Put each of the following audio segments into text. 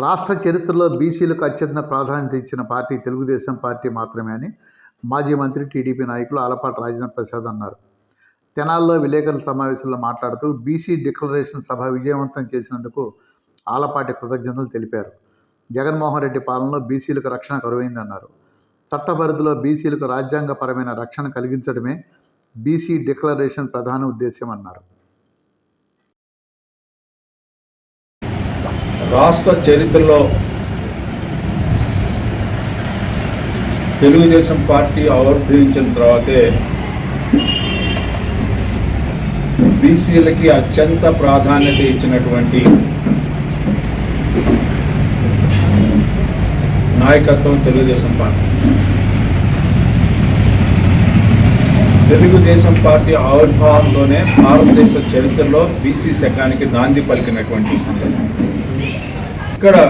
రాష్ట్ర చరిత్రలో బీసీలకు అత్యంత ప్రాధాన్యత ఇచ్చిన పార్టీ తెలుగుదేశం పార్టీ మాత్రమే అని మాజీ మంత్రి టీడీపీ నాయకులు ఆలపాటి రాజేంద్ర ప్రసాద్ అన్నారు. తెనాల్లో విలేకరుల సమావేశంలో మాట్లాడుతూ బీసీ డిక్లరేషన్ సభ విజయవంతం చేసినందుకు ఆలపాటి కృతజ్ఞతలు తెలిపారు. జగన్మోహన్ రెడ్డి పాలనలో బీసీలకు రక్షణ కరువైందన్నారు చట్టపరిధిలో బీసీలకు రాజ్యాంగపరమైన రక్షణ కలిగించడమే బీసీ డిక్లరేషన్ ప్రధాన ఉద్దేశ్యం అన్నారు. రాష్ట్ర చరిత్రలో తెలుగుదేశం పార్టీ ఆవిర్భవించిన తర్వాతే బీసీలకి అత్యంత ప్రాధాన్యత ఇచ్చినటువంటి నాయకత్వం తెలుగుదేశం పార్టీ. తెలుగుదేశం పార్టీ ఆవిర్భావంతోనే భారతదేశ చరిత్రలో బీసీ శకానికి నాంది పలికినటువంటి సందర్భం ఇక్కడ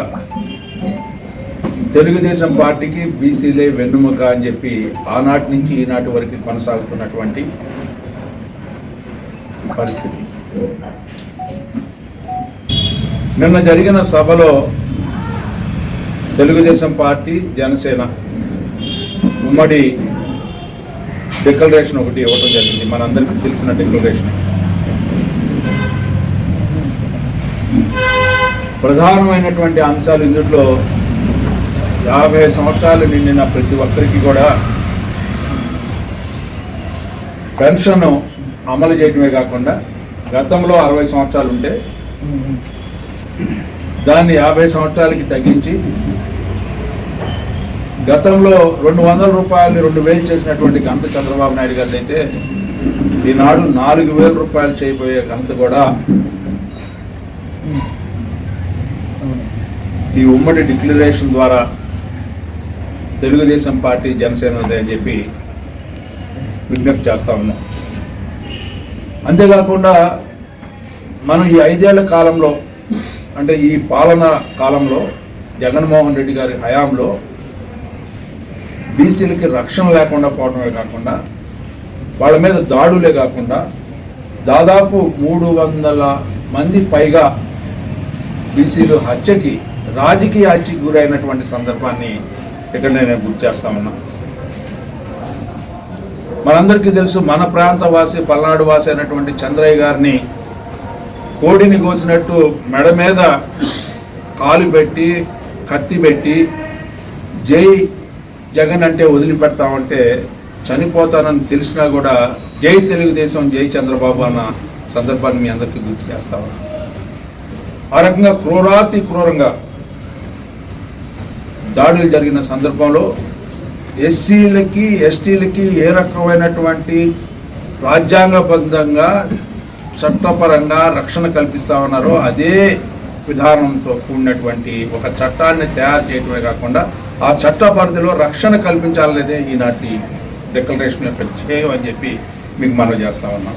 తెలుగుదేశం పార్టీకి బీసీలే వెన్నుముక అని చెప్పి ఆనాటి నుంచి ఈనాటి వరకు కొనసాగుతున్నటువంటి పరిస్థితి. నిన్న జరిగిన సభలో తెలుగుదేశం పార్టీ జనసేన ఉమ్మడి డిక్లరేషన్ ఒకటి ఇవ్వడం జరిగింది. మనందరికీ తెలిసిన డిక్లరేషన్. ప్రధానమైనటువంటి అంశాలు ఇందులో యాభై సంవత్సరాలు నిండిన ప్రతి ఒక్కరికి కూడా పెన్షన్ అమలు చేయడమే కాకుండా గతంలో అరవై సంవత్సరాలు ఉంటే దాన్ని యాభై సంవత్సరాలకి తగ్గించి గతంలో రెండు వందల రూపాయలు రెండు వేలు చేసినటువంటి ఘనత చంద్రబాబు నాయుడు గారిది అయితే ఈనాడు నాలుగు వేల రూపాయలు చేయబోయే ఘనత కూడా ఈ ఉమ్మడి డిక్లరేషన్ ద్వారా తెలుగుదేశం పార్టీ జనసేన ఉంది అని చెప్పి విజ్ఞప్తి చేస్తా ఉన్నాం. అంతేకాకుండా మనం ఈ ఐదేళ్ళ కాలంలో అంటే ఈ పాలన కాలంలో జగన్మోహన్ రెడ్డి గారి హయాంలో బీసీలకి రక్షణ లేకుండా పోవడమే కాకుండా వాళ్ళ మీద దాడులే కాకుండా దాదాపు మూడు వందల మంది పైగా బీసీలు హత్యకి రాజకీయ హత్యకి గురైనటువంటి సందర్భాన్ని ఇక్కడ నేను గుర్తు చేస్తా ఉన్నా. మనందరికీ తెలుసు మన ప్రాంత వాసి పల్నాడు వాసి అయినటువంటి చంద్రయ్య గారిని కోడిని కోసినట్టు మెడ మీద కాలు పెట్టి కత్తి పెట్టి జై జగన్ అంటే వదిలిపెడతామంటే చనిపోతానని తెలిసినా కూడా జై తెలుగుదేశం జై చంద్రబాబు అన్న సందర్భాన్ని మీ అందరికీ గుర్తు చేస్తామన్నా ఆ రకంగా క్రూరాతి క్రూరంగా దాడులు జరిగిన సందర్భంలో ఎస్సీలకి ఎస్టీలకి ఏ రకమైనటువంటి రాజ్యాంగబద్ధంగా చట్టపరంగా రక్షణ కల్పిస్తా ఉన్నారో అదే విధానంతో కూడినటువంటి ఒక చట్టాన్ని తయారు చేయడమే కాకుండా ఆ చట్ట పరిధిలో రక్షణ కల్పించాలనేదే ఈనాటి డిక్లరేషన్ యొక్క ధ్యేయం అని చెప్పి మీకు మనం చేస్తా ఉన్నాం.